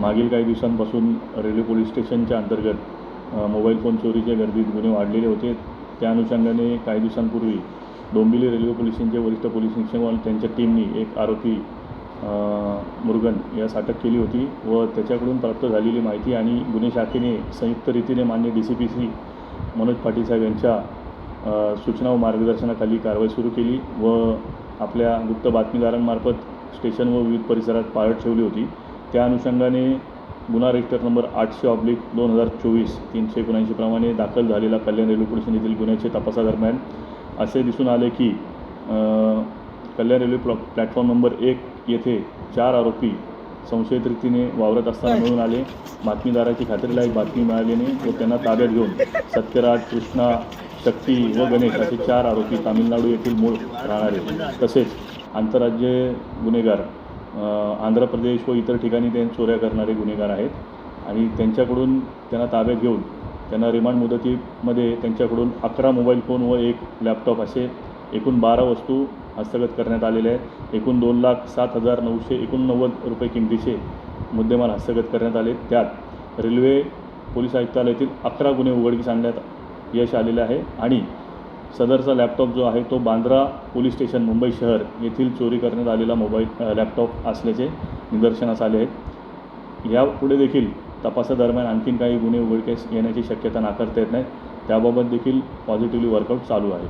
मागील काही दिवसांपासून रेल्वे पोलीस स्टेशनच्या अंतर्गत मोबाईल फोन चोरीच्या गर्दीत गुन्हे वाढलेले होते. त्या अनुषंगाने काही दिवसांपूर्वी डोंबिवली रेल्वे पोलीस स्टेशनचे वरिष्ठ पोलीस निरीक्षक व त्यांच्या टीमनी एक आरोपी मुरुगन यास अटक केली होती व त्याच्याकडून प्राप्त झालेली माहिती आणि गुन्हे शाखेने संयुक्त रीतीने मान्य D C P C Manoj Patil साहेब यांच्या सूचना व मार्गदर्शनाखाली कारवाई सुरू केली व आपल्या गुप्त बातमीदारांमार्फत स्टेशन व विविध परिसरात पाळत ठेवली होती. त्या अनुषंगाने गुन्हा रजिस्टर नंबर आठशे ऑब्लिक दोन हजार चोवीस तीनशे एकोणऐंशी प्रमाणे दाखल झालेला कल्याण रेल्वे पोलीस येथील गुन्ह्याचे तपासादरम्यान असे दिसून आले की कल्याण रेल्वे प्लॉ प्लॅटफॉर्म नंबर एक येथे चार आरोपी संशयित रीतीने वावरत असताना मिळून आले. बातमीदाराची खात्रीलायक बातमी मिळाल्याने व त्यांना ताब्यात घेऊन सत्यराज कृष्णा शक्ती व गणेश असे चार आरोपी तामिळनाडू येथील मूळ राहणारे. तसेच आंतरराज्य गुन्हेगार आंध्र प्रदेश व इतर ठिकाणी ते चोऱ्या करणारे गुन्हेगार आहेत. आणि त्यांच्याकडून त्यांना ताब्यात घेऊन त्यांना रिमांड मुदतीमध्ये त्यांच्याकडून अकरा मोबाईल फोन व एक लॅपटॉप असे एकूण बारा वस्तू हस्तगत करण्यात आलेल्या आहेत. एकूण दोन लाख सात हजार नऊशे एकोणनव्वद रुपये किमतीचे मुद्देमाल हस्तगत करण्यात आले. त्यात रेल्वे पोलीस आयुक्तालयातील अकरा गुन्हे उघडकीस आणण्यात यश आलेले आहे. आणि सदरचा लॅपटॉप जो आहे तो बांद्रा पोलीस स्टेशन मुंबई शहर येथील चोरी करण्यात आलेला मोबाईल लॅपटॉप असल्याचे निदर्शनास आले आहेत. यापुढे देखील तपासादरम्यान आणखीन काही गुन्हे उघडकीस येण्याची शक्यता नाकारता येत नाही त्याबाबत देखील पॉझिटिव्हली वर्कआउट चालू आहे.